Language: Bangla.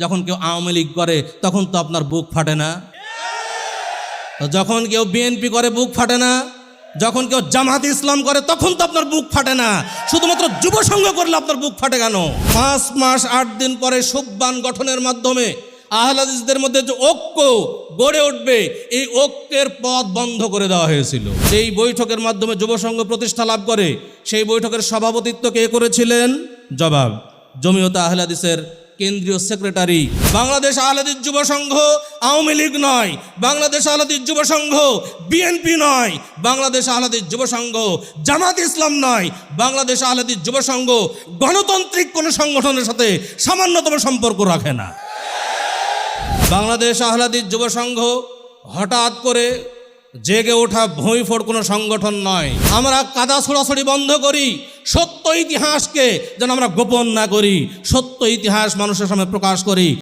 যখন কেউ আওয়ামী লীগ করে, তখন তো আপনার বুক ফাটে না? যখন কেউ বিএনপি করে, বুক ফাটে না? যখন কেউ জামাত ইসলাম করে, তখন তো আপনার বুক ফাটে না। শুধুমাত্র যুব সংঘ করলে আপনার বুক ফাটে কেন? পাঁচ মাস, আট দিন পরে সুব্বান গঠনের মাধ্যমে আহলাদিসদের মধ্যে যে ঐক্য গড়ে উঠবে, এই ঐক্যের পথ বন্ধ করে দেওয়া হয়েছিল। সেই বৈঠকের মাধ্যমে যুব সংঘ প্রতিষ্ঠা লাভ করে, সেই বৈঠকের সভাপতিত্ব কে করেছিলেন? জবাব, জমিয়ত আহলাদিসের কেন্দ্রীয় সেক্রেটারি। বাংলাদেশ আহলাদিস যুব সংঘ আওয়ামী লীগ নয়। বাংলাদেশ আহলাদিস যুব সংঘ বিএনপি নয়। বাংলাদেশ আহলাদিস যুব সংঘ জামাত ইসলাম নয়। বাংলাদেশ আহলাদিস যুব সংঘ গণতান্ত্রিক কোনো সংগঠনের সাথে সামান্যতম সম্পর্ক রাখে না। বাংলাদেশ আহলাদিস যুব সংঘ হঠাৎ করে জেগে ওঠা ভূঁইফোড় কোনো সংগঠন নয়। আমরা কাদা ছোড়াছড়ি বন্ধ করি। সত্য ইতিহাসকে যেন আমরা গোপন না করি সত্য ইতিহাস মানুষের সামনে প্রকাশ করি।